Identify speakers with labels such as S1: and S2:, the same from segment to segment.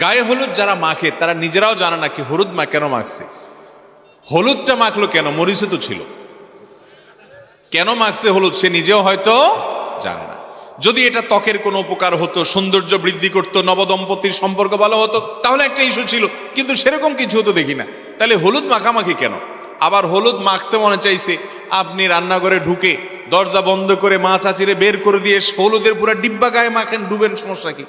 S1: গায়ে হলুদ যারা মাখে, তারা নিজেরাও জানে না কি হলুদ মা কেন মাখছে। হলুদটা মাখলো কেন? মরিচে তো ছিল। কেন মাখছে হলুদ সে নিজেও হয়তো জানে না। যদি এটা ত্বকের কোনো উপকার হতো, সৌন্দর্য বৃদ্ধি করতো, নবদম্পতির সম্পর্ক ভালো হতো, তাহলে একটা ইস্যু ছিল, কিন্তু সেরকম কিছু হতো দেখি না। তাহলে হলুদ মাখামাখি কেন? আবার হলুদ মাখতে মনে চাইছে, আপনি রান্নাঘরে ঢুকে দরজা বন্ধ করে মা চাচিরে বের করে দিয়ে হলুদের পুরো ডিব্বা গায়ে মাখেন, ডুবেন, সমস্যা কি?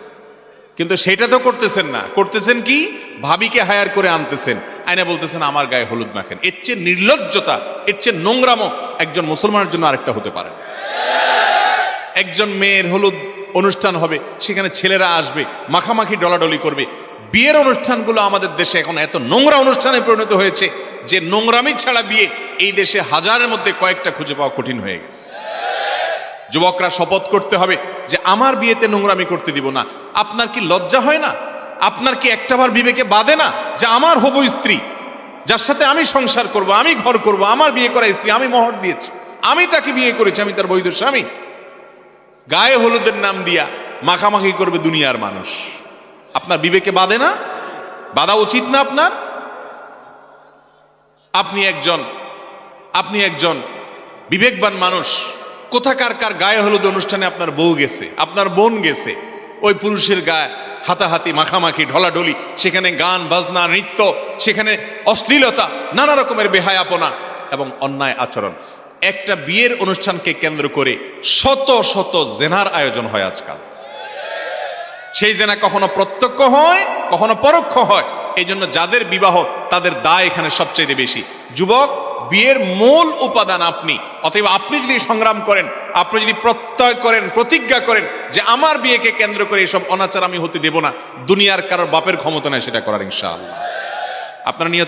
S1: কিন্তু সেটা তো করতেছেন না। করতেছেন কি? ভাবিকে হায়ার করে আনতেছেন। আইনা বলতেছেন, আমার গায়ে হলুদ মাখেন। এর চেয়ে নির্লজ্জতা, এর চেয়ে নোংরামো একজন মুসলমানের জন্য আরেকটা হতে পারে। একজন মেয়ের হলুদ অনুষ্ঠান হবে, সেখানে ছেলেরা আসবে, মাখামাখি ডলাডলি করবে। বিয়ের অনুষ্ঠানগুলো আমাদের দেশে এখন এত নোংরা অনুষ্ঠানে পরিণত হয়েছে যে নোংরামি ছাড়া বিয়ে এই দেশে হাজারের মধ্যে কয়েকটা খুঁজে পাওয়া কঠিন হয়ে গেছে। যুবকরা শপথ করতে হবে যে আমার বিয়েতে নোংরামি করতে দিব না। আপনার কি লজ্জা হয় না? আপনার কি একটাবার বিবেকে বাদে না যে আমার হবু স্ত্রী, যার সাথে আমি সংসার করব, আমি ঘর করব, আমার বিয়ে করা স্ত্রী, আমি মহর দিয়েছি, আমি তাকে বিয়ে করেছি, আমি তার বৈধ স্বামী। গায়ে হলুদের নাম দিয়া মাখামাখি করবে দুনিয়ার মানুষ। আপনার বিবেকে বাদে না? বাধা উচিত না আপনার? আপনি একজন আপনি একজন বিবেকবান মানুষ। কোথাকার কার গায়ে হলুদ অনুষ্ঠানে আপনার বউ গেছে, আপনার বোন গেছে, ওই পুরুষের গায়ে হাতাহাতি, মাখামাখি, ঢলাঢলি, সেখানে গান, বাজনা, নৃত্য, সেখানে অশ্লীলতা, নানা রকমের বেহায়াপনা এবং অন্যায় আচরণ। একটা বিয়ের অনুষ্ঠানকে কেন্দ্র করে শত শত জেনার আয়োজন হয় আজকাল। সেই জেনা কখনো প্রত্যক্ষ হয়, কখনো পরোক্ষ হয়। এই জন্য যাদের বিবাহ, তাদের দায় এখানে সবচেয়ে বেশি। যুবক বিয়ের মূল উপাদান আপনি। অতএব আপনি যদি সংগ্রাম করেন, আপনি যদি প্রত্যয় করেন, প্রতিজ্ঞা করেন যে আমার বিয়েকে কেন্দ্র করে এসব অনাচার আমি হতে দেব না, দুনিয়ার কারোর বাপের ক্ষমতা নেই সেটা করার ইনশাআল্লাহ। আপনারা নিয়ত